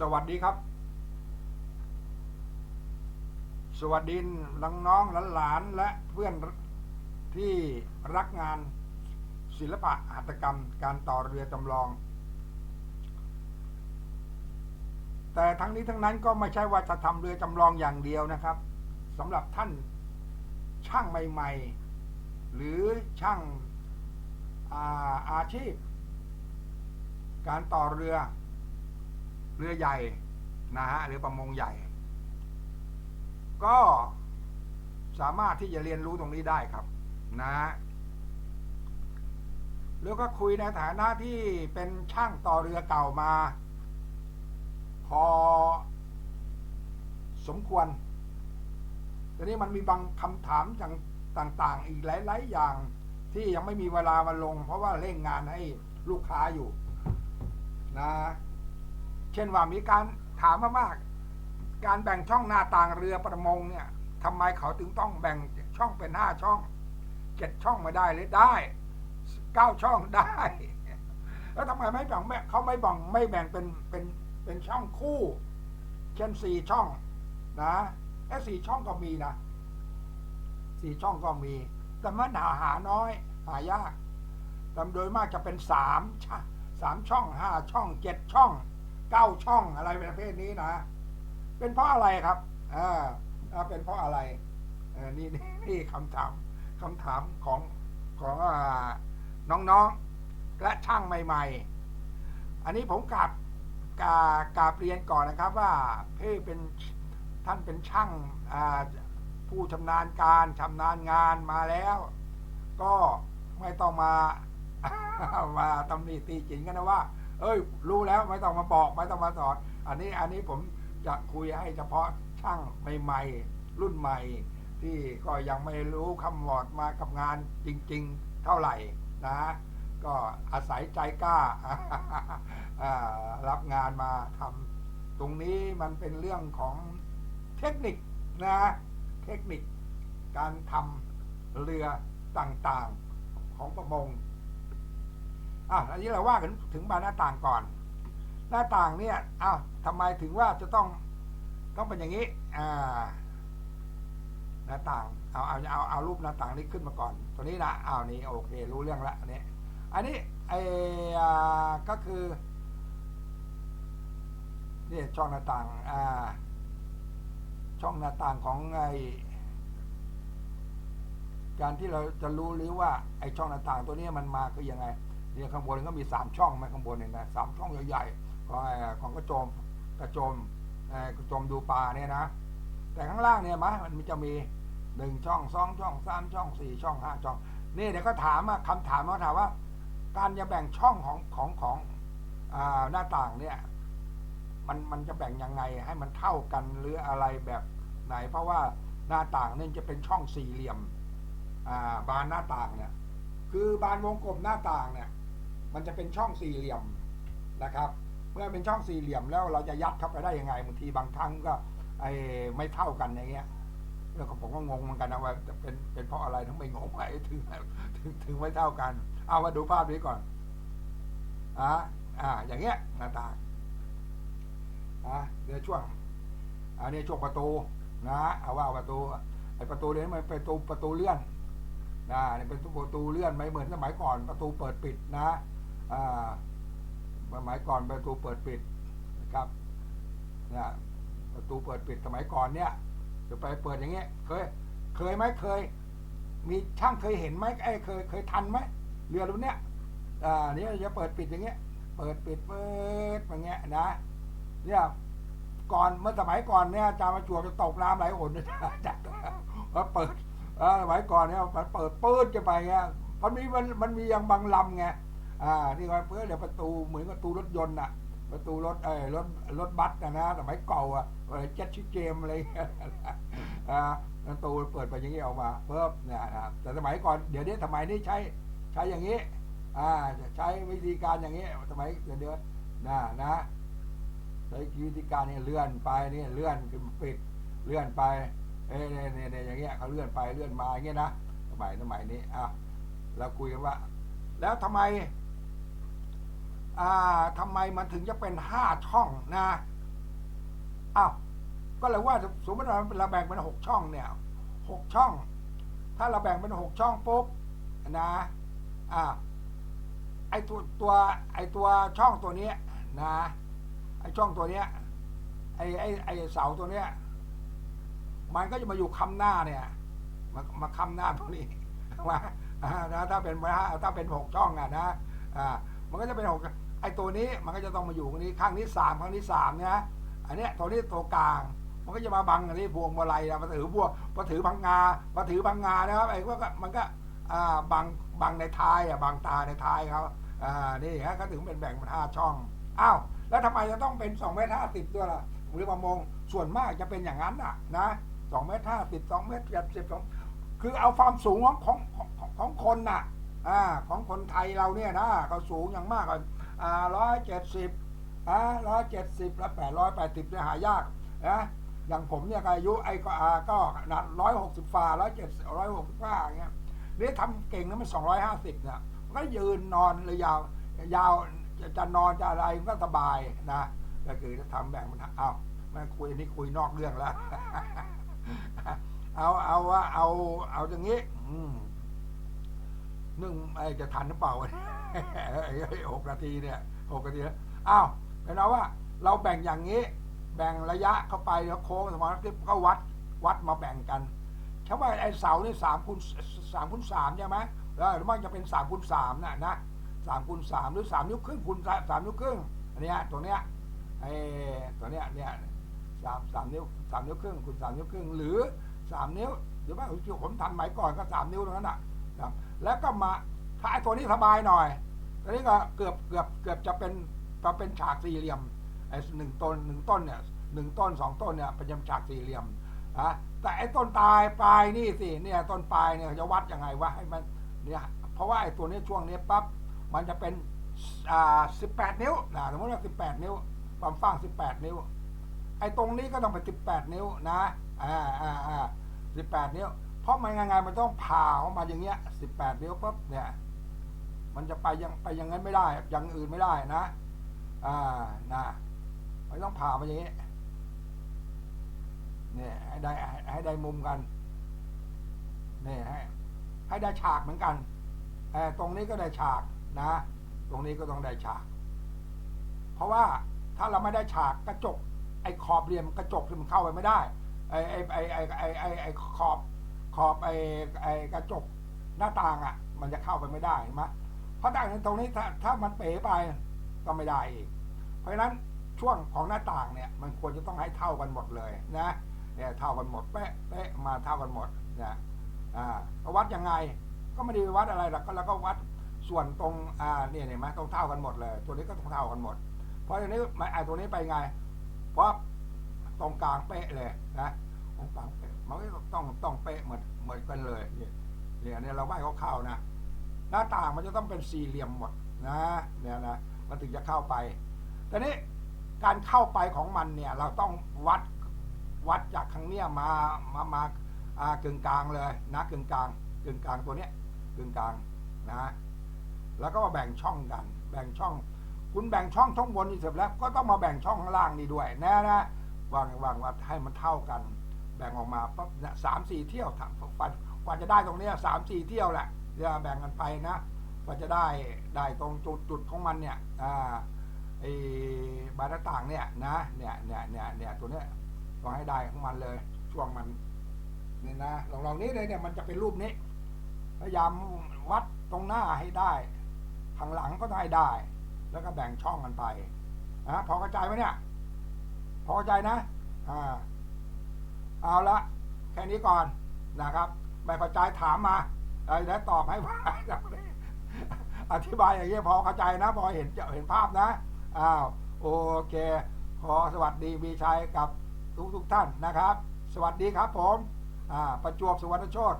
สวัสดีครับ สวัสดีน้องน้องหลานๆและเพื่อนที่รักงานศิลปะหัตถกรรมการต่อเรือจำลอง แต่ทั้งนี้ทั้งนั้นก็ไม่ใช่ว่าจะทำเรือจำลองอย่างเดียวนะครับสำหรับท่านช่างใหม่ ๆ หรือช่างอาอาชีพ การต่อเรือ เรือใหญ่นะฮะเรือประมงใหญ่ ก็สามารถที่จะเรียนรู้ตรงนี้ได้ครับนะฮะแล้วก็คุยในฐานะที่เป็นช่างต่อเรือเก่ามา พอสมควรทีนี้มันมีบางคำถามต่างๆ อีกหลาย ๆ อย่างที่ยังไม่มีเวลามาลง เพราะว่าเร่งงานให้ลูกค้าอยู่นะ เช่นว่ามีการถามมามากการแบ่งช่องหน้าต่างเรือประมงเนี่ยทำไมเขาถึงต้องแบ่งช่องเป็นห้าช่องเจ็ดช่องม่ได้เลยได้เก้าช่องได้ แล้วทำไมไม่แบ่งไม่เขาไม่บ่งไม่แบ่งเป็นเป็นเป็นช่องคู่ เช่นสี่ช่องนะไอ้สี่ช่องก็มีนะสี่ช่องก็มี แต่มันหาหาน้อยหายากแต่โดยมากจะเป็นสามสามช่องห้าช่องเจ็ดช่อง เก้าช่องอะไรประเภทนี้นะ เป็นเพราะอะไรครับอ่าเป็นเพราะอะไรเออนี่นี่นี่คำถามคำถามของของอน้องๆ และช่างใหม่ ๆ อันนี้ผมกราบกากาบเรียนก่อนนะครับว่าพี่เป็นท่านเป็นช่างผู้ชำนาญการชำนาญงานมาแล้ว ก็ไม่ต้องมามาตำหนิตีจินกันนะว่า เอ้ย รู้แล้วไม่ต้องมาบอกไม่ต้องมาสอน อันนี้อันนี้ผมจะคุยให้เฉพาะช่างใหม่ๆ รุ่นใหม่ ที่ก็ยังไม่รู้คำวอดมากับงานจริง ๆ เท่าไหร่นะ ก็อาศัยใจกล้าอ่ารับงานมาทำตรงนี้มันเป็นเรื่องของเทคนิคนะเทคนิคการทำเรือต่างๆของประมง อะอันนี้เราว่ากันถึงบานหน้าต่างก่อน หน้าต่างเนี่ยอ้าวทำไมถึงว่าจะต้องต้องเป็นอย่างนี้อ่าหน้าต่างเอาเอาเอาเอารูปหน้าต่างนี้ขึ้นมาก่อน ตัวนี้นะอ้าวนี่โอเค รู้เรื่องละอันนี้อันนี้ไอ้อ่าก็คือนี่ช่องหน้าต่างอ่าช่องหน้าต่างของไอการที่เราจะรู้หรือว่าไอช่องหน้าต่างตัวนี้มันมาคือยังไง เนี่ยข้างบนก็มีสามช่องไหมข้างบนเนี่ยนะสามช่องใหญ่ๆของไอ้ของกระโจมกระโจมไอ้กระโจมดูปลาเนี่ยนะ แต่ข้างล่างเนี่ยมะมันจะมีหนึ่งช่องสองช่องสามช่องสี่ช่องห้าช่องนี่เดี๋ยวก็ถามคำถามมาถามว่า การจะแบ่งช่องของของของหน้าต่างเนี่ยมันมันจะแบ่งยังไงให้มันเท่ากันหรืออะไรแบบไหน เพราะว่าหน้าต่างเนี่ยจะเป็นช่องสี่เหลี่ยมบานหน้าต่างเนี่ยคือบานวงกลมหน้าต่างเนี่ย มันจะเป็นช่องสี่เหลี่ยมนะครับ เมื่อเป็นช่องสี่เหลี่ยมแล้วเราจะยัดเข้าไปได้ยังไงบางทีบางครั้งก็ไอ้ไม่เท่ากันอย่างเงี้ยแล้วผมก็งงเหมือนกันนะว่าจะเป็นเป็นเพราะอะไรถึงไม่งงไปถึงถึงถึงไม่เท่ากัน เอามาดูภาพนี้ก่อนอ่าอ่า อย่างเงี้ยหน้าต่างอ่าเดี๋ยวช่วงอันนี้ช่วงประตูนะเอาว่าประตูไอ้ประตูนี้มันเป็นประตูประตูเลื่อนนะนี่เป็นประตูเลื่อนไม่เหมือนสมัยก่อนประตูเปิดปิดนะ สมัยก่อนประตูเปิดปิดนะครับเนี่ยประตูเปิดปิดสมัยก่อนเนี่ยจะไปเปิดอย่างเงี้ยเคยเคยไหมเคย มีช่างเคยเห็นไหมไอ้เคยเคยทันไหมเรือรุ่นเนี้ยอ่าเนี่ยจะเปิดปิดอย่างเงี้ย เปิดปิดเปิดอย่างเงี้ยนะเนี่ยก่อนเมื่อสมัยก่อนเนี่ยจามาจวบจะตกน้ำไหลหนจากแล้วเปิดสมัยก่อนเนี่ยมันเปิดปื้ดจะไปเงี้ยมันมีมันมันมีอย่างบางลำไง อ่านี่ว่าเพื่อเดี๋ยวประตูเหมือนประตูรถยนต์น่ะ ประตูรถเออรถรถบัสนะนะสมัยเก่าอะอะไรเจ็ตชิเกมอะไรอ่าประตูเปิดไปอย่างนี้ออกมาเพิ่มเนี่ยนะแต่สมัยก่อนเดี๋ยวนี้สมัยนี้ใช้ใช้อย่างนี้อ่าใช้วิธีการอย่างนี้สมัยเดี๋ยวเดี๋ยวนะนะใช้วิธีการเนี่ยเลื่อนไปนี่เลื่อนขึ้นปิดเลื่อนไปเอ้ยเนี่ยเนี่ยเนี่ยอย่างเงี้ยเขาเลื่อนไปเลื่อนมาอย่างเงี้ยนะสมัยสมัยนี้อะเราคุยกันว่า แล้วทำไม อ่าทำไมมันถึงจะเป็นห้าช่องนะอ้าวก็เลยว่าสมมติเราเราแบ่งเป็นหกช่องเนี่ยหกช่อง ถ้าเราแบ่งเป็นหกช่องปุ๊บนะอ่าไอตัวตัวไอตัวช่องตัวเนี้ยนะไอช่องตัวเนี้ยไอไอไอเสาตัวเนี้ยมันก็จะมาอยู่คำหน้าเนี่ย มามาคำหน้าตรงนี้ว่าอ่านะถ้าเป็นถ้าเป็นหกช่องอะนะอ่ามันก็จะเป็นหก ไอตัวนี้มันก็จะต้องมาอยู่ตรงนี้ข้างนี้สามข้างนี้สามนะอันเนี้ยตัวนี้ตัวกลาง มันก็จะมาบังอันนี้พวงมาลัยนะมาถือพวงมาถือพังงามาถือพังงานะครับไอ้พวกมันก็บังบังในท้ายอะบังตาในท้ายเขาอ่านี่ฮะก็ถึงเป็นแบ่งเป็นห้าช่องอ้าวแล้วทำไมจะต้องเป็นสองเมตรห้าสิบด้วยล่ะหรือประมงส่วนมากจะเป็นอย่างนั้นอะนะสองเมตรห้าสิบสองเมตรเจ็ดสิบสองคือเอาความสูงของของของของคนน่ะอ่าของคนไทยเราเนี่ยนะเขาสูงอย่างมากกว่า อ่าร้อยเจ็ดสิบอ่าร้อยเจ็ดสิบแล้วแปดร้อยแปดสิบเนี่ยหายากนะอย่างผมเนี่ยอายุไอ้ก็อ่าก็หนักร้อยหกสิบฝ่าร้อยเจ็ดร้อยหกสิบฝ่าอย่างเงี้ยนี่ทำเก่งนะมันสองร้อยห้าสิบเนี่ยก็ยืนนอนเลยยาวยาวจะจะนอนจะอะไรก็สบายนะก็คือทำแบ่งมันอ้าวแม่คุยนี่คุยนอกเรื่องแล้ว เอาเอาว่าเอาเอาอย่างนี้ อืม นึ่งไอจะทันหรือเปล่าหกนาทีเนี่ยหกนาทีแล้วอ้าวเป็นเอาว่า เราแบ่งอย่างนี้ แบ่งระยะเข้าไปแล้วโค้งสมองก็วัดวัดมาแบ่งกันใช่ว่าไอ้เสานี่สามคูณสามคูณสามใช่ไหมแล้วหรือว่าจะเป็นสามคูณสามน่ะนะสามคูณสามหรือสามนิ้วครึ่งคูณสามนิ้วครึ่งอันนี้ตัวเนี้ยไอ้ตัวเนี้ยเนี่ยสามสามนิ้วสามนิ้วครึ่งคูณสามนิ้วครึ่งหรือสามนิ้วหรือว่าผมทันไหมก่อนก็สามนิ้วตรงนั้นน่ะนะครับ แล้วก็มาถ้าไอ้ตัวนี้สบายหน่อยตัวนี้ก็เกือบเกือบเกือบจะเป็นจะเป็นฉากสี่เหลี่ยมไอ้หนึ่งต้นหนึ่งต้นเนี่ยหนึ่งต้นสองต้นเนี่ยเป็นฉากสี่เหลี่ยมนะแต่ไอ้ต้นตายปลายนี่สิเนี่ยต้นปลายเนี่ยจะวัดยังไงวะให้มันเนี่ยเพราะว่าไอ้ตัวนี้ช่วงนี้ปั๊บมันจะเป็นอ่าสิบแปดนิ้วนะสมมติว่าสิบแปดนิ้วความฟ้างสิบแปดนิ้ว ไอ้ตรงนี้ก็ต้องเป็นสิบแปดนิ้วนะอ่าอ่าอ่าสิบแปดนิ้ว เพราะมันงไงมันต้องผ่าออกมาอย่างเงี้ยสิบแปดนิ้วปุ๊บเนี่ย มันจะไปยังไปอยังนั้นไม่ได้อย่างอื่นไม่ได้นะ อ่านะมันต้องผ่ามาอย่างนี้เนี่ยให้ได้ให้ได้มุมกันเนี่ยให้ให้ได้ฉากเหมือนกันเออตรงนี้ก็ได้ฉากนะ ตรงนี้ก็ต้องได้ฉาก เพราะว่าถ้าเราไม่ได้ฉากกระจก ไอ้ขอบเหลี่ยมกระจกที่มันเข้าไปไม่ได้ ไอ้ไอ้ไอ้ไอ้ไอ้ไอ้ขอบ ขอบไอ้ไอ้กระจกหน้าต่างอะ มันจะเข้าไปไม่ได้เห็นไหมเพราะดังนั้นตรงนี้ถ้าถ้ามันเป๋ไปก็ไม่ได้อีก เพราะฉะนั้นช่วงของหน้าต่างเนี่ย มันควรจะต้องให้เท่ากันหมดเลยนะเนี่ยเท่ากันหมดเป๊ะเป๊ะมาเท่ากันหมดนะอ่าวัดยังไงก็ไม่ได้วัดอะไรหรอกก็แล้วก็วัดส่วนตรงอ่าเนี่ยเห็นไหมต้องเท่ากันหมดเลย ตัวนี้ก็ต้องเท่ากันหมด เพราะอันนี้ไอ้ตัวนี้ไปไง เพราะตรงกลางเป๊ะเลยนะตรงกลางเป๊ะ มันก็ต้องต้องเป๊ะเหมือนเหมือนกันเลยเนี่ยเนี่ยเนี่ยเราไม่เขาเข้านะ หน้าต่างมันจะต้องเป็นสี่เหลี่ยมหมดนะเนี่ยนะมันถึงจะเข้าไปแต่นี้การเข้าไปของมันเนี่ย เราต้องวัดวัดจากข้างเนี้ยมามามาอ่ากึ่งกลางเลยนะกึ่งกลางกึ่งกลางตัวเนี้ยกึ่งกลางนะแล้วก็มาแบ่งช่องกัน แบ่งช่อง คุณแบ่งช่องช่องบนนี่เสร็จแล้ว ก็ต้องมาแบ่งช่องข้างล่างนี่ด้วยนะนะวางวางว่าให้มันเท่ากัน แบ่งออกมาปั๊บเนี่ยสามสี่เที่ยวทำกว่ากว่าจะได้ตรงเนี้ยสามสี่เที่ยวแหละจะแบ่งกันไปนะกว่าจะได้ได้ตรงจุดจุดของมันเนี่ยอ่าไอ้บานหน้าต่างเนี่ยนะเนี่ยเนี่ยเนี่ยเนี่ยตัวเนี้ยต้องให้ได้ของมันเลย ช่วงมันนี่นะลองลองนี้เลยเนี่ยมันจะเป็นรูปนี้พยายามวัดตรงหน้าให้ได้ข้างหลังก็ได้ได้ แล้วก็แบ่งช่องกันไปนะพอเข้าใจไหมเนี่ย พอเข้าใจนะ อ่า เอาละแค่นี้ก่อนนะครับไม่เข้าใจถามมาเอ้ยแล้วตอบให้ว่าอธิบายอย่างนี้พอเข้าใจนะ พอเห็นเห็นภาพนะอ้าวโอเค ขอสวัสดีมีชัยกับทุกทุกท่านนะครับ สวัสดีครับผม อ่า ประจวบสุวรรณโชต